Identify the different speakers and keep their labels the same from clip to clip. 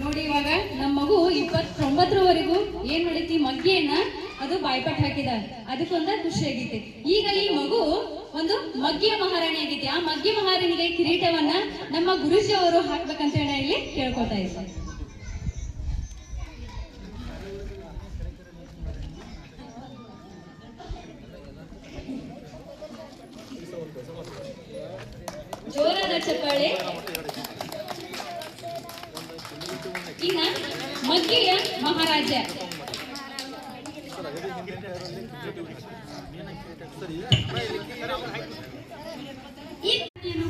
Speaker 1: ನೋಡಿ ಇವಾಗ ನಮ್ಮ ಮಗು ಇಪ್ಪತ್ತೊಂಬತ್ತರವರೆಗೂ ಏನ್ ಮಾಡೈತಿ ಮಗ್ಗಿಯನ್ನ ಅದು ಬಾಯ್ಪಾಟ್ ಹಾಕಿದ ಅದಕ್ಕೊಂದ ಖುಷಿ ಆಗಿತ್ತು. ಈಗ ಈ ಮಗು ಒಂದು ಮಗ್ಗಿಯ ಮಹಾರಾಣಿ ಆಗಿದೆ ಆ ಮಗ್ಗಿ ಮಹಾರಾಣಿಗೆ ಕಿರೀಟವನ್ನ ನಮ್ಮ ಗುರುಜಿ ಅವರು ಹಾಕ್ಬೇಕಂತ ಹೇಳಿ ಇಲ್ಲಿ ಕೇಳ್ಕೊತಾ ಇದ್ದಾರೆ ಜೋರದ ಚಪ್ಪಾಳೆ. ಇನ್ನ ಮಗ್ಗಿಯ ಮಹಾರಾಜ.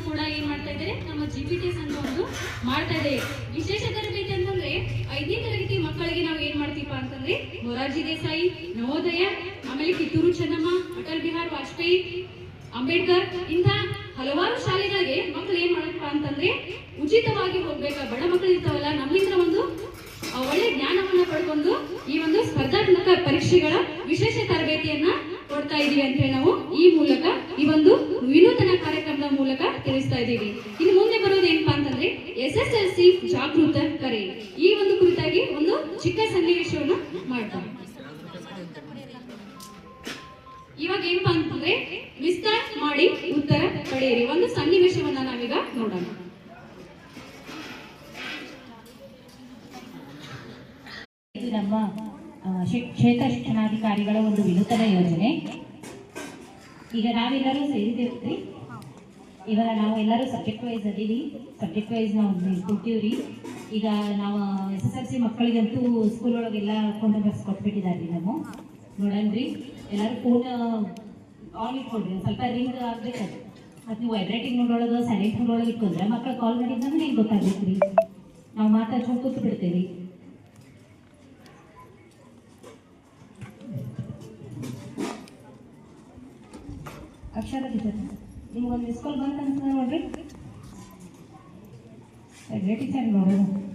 Speaker 1: ಕೂಡ ಏನ್ ಮಾಡ್ತಾ ಇದ್ದಾರೆ? ನಮ್ಮ ಜಿ ಪಿ ಟಿ ಸಂಘ ಒಂದು ಮಾಡ್ತಾ ಇದೆ. ವಿಶೇಷ ತರಬೇತಿ ಅಂತಂದ್ರೆ ಐದನೇ ತರಗತಿ ಮಕ್ಕಳಿಗೆ ನಾವು ಏನ್ ಮಾಡ್ತೀವಿ ಅಂತಂದ್ರೆ ಮೊರಾರ್ಜಿ ದೇಸಾಯಿ, ನವೋದಯ, ಆಮೇಲೆ ಕಿತ್ತೂರು ಚೆನ್ನಮ್ಮ, ಅಟಲ್ ಬಿಹಾರ್ ವಾಜಪೇಯಿ, ಅಂಬೇಡ್ಕರ್, ಇಂಥ ಹಲವಾರು ಶಾಲೆಗಳಿಗೆ ಮಕ್ಕಳು ಏನ್ ಮಾಡಪ್ಪ ಅಂತಂದ್ರೆ ಉಚಿತವಾಗಿ ಹೋಗ್ಬೇಕಾ? ಬಡ ಮಕ್ಕಳು ಇರ್ತಾವಲ್ಲ ನಮ್ಮಿಂದ ಒಂದು ಆ, ಒಳ್ಳೆ ಜ್ಞಾನವನ್ನ ಪಡ್ಕೊಂಡು ಈ ಒಂದು ಸ್ಪರ್ಧಾತ್ಮಕ ಪರೀಕ್ಷೆಗಳ ವಿಶೇಷ ತರಬೇತಿಯನ್ನ ಕೊಡ್ತಾ ಇದೀವಿ ಅಂತ ಹೇಳಿ ನಾವು ಈ ಮೂಲಕ ಈ ಒಂದು ವಿನೂತನ ಕಾರ್ಯಕ್ರಮದ ಮೂಲಕ ತಿಳಿಸ್ತಾ ಇದ್ದೀವಿ ಇನ್ನು ಮುಂದೆ ಬರೋದು ಏನಪ್ಪಾ ಅಂತಂದ್ರೆ ಎಸ್ ಎಸ್ ಎಲ್ ಸಿ ಜಾಗೃತ ಕರೆ. ಈ ಒಂದು ಕುರಿತಾಗಿ ಒಂದು ಚಿಕ್ಕ ಸನ್ನಿವೇಶವನ್ನು ಮಾಡ್ತಾರೆ ಇವಾಗ ಏನಪ್ಪಾ ಅಂತಂದ್ರೆ ವಿಸ್ತಾರ ಮಾಡಿ ಉತ್ತರ ಪಡೆಯಿರಿ. ಒಂದು ಸನ್ನಿವೇಶವನ್ನ ನಾವೀಗ ನೋಡೋಣ.
Speaker 2: ನಮ್ಮ ಕ್ಷೇತ್ರ ಶಿಕ್ಷಣಾಧಿಕಾರಿಗಳ ಒಂದು ವಿನೂತನ ಯೋಜನೆ. ಈಗ ನಾವೆಲ್ಲರೂ ಸೇರಿದ್ದೇವೆ ಇವಾಗ ನಾವು ಎಲ್ಲರೂ ಸಬ್ಜೆಕ್ಟ್ ವೈಸ್ ಅದೀವಿ. ಸಬ್ಜೆಕ್ಟ್ ವೈಸ್ ನಾವು ಕೊಟ್ಟಿವಿ ರೀ ಈಗ ನಾವು ಎಸ್ ಎಸ್ ಎಲ್ ಸಿ ಮಕ್ಕಳಿಗಂತೂ ಸ್ಕೂಲ್ ಒಳಗೆಲ್ಲ ಫೋನ್ ನಂಬರ್ಸ್ ಕೊಟ್ಬಿಟ್ಟಿದ್ದಾರೆ ರೀ ನಾವು ನೋಡನ್ರಿ. ಎಲ್ಲರೂ ಫೋನ್ ಆನ್ ಇಟ್ಕೊಂಡ್ರಿ. ಸ್ವಲ್ಪ ರಿಂಗ್ ಆಗ್ಬೇಕು ಅದು ನೀವು ವೈಬ್ರೇಟಿಂಗ್ ನೋಡೋಳಗೆ ಸೈಲೆಂಟ್ ನೋಡೋಳಗೆ ಇಟ್ಕೊಂಡ್ರೆ ಮಕ್ಕಳು ಕಾಲ್ ಮಾಡಿದ್ದಂದ್ರೆ ನಿಮ್ಗೆ ಗೊತ್ತಾಗ್ಬೇಕು ರೀ ನಾವು ಮಾತಾಡ್ಕೊಂಡು ಕೂತು ಬಿಡ್ತೇವೆ ಅಕ್ಷರ ಟೀಚರ್. ನಿಮ್ಗೊಂದು ಮಿಸ್ ಕಾಲ್ ಬಂತಂತ ನೋಡ್ರಿ. ಟೀಚರ್ ನೋಡೋಣ.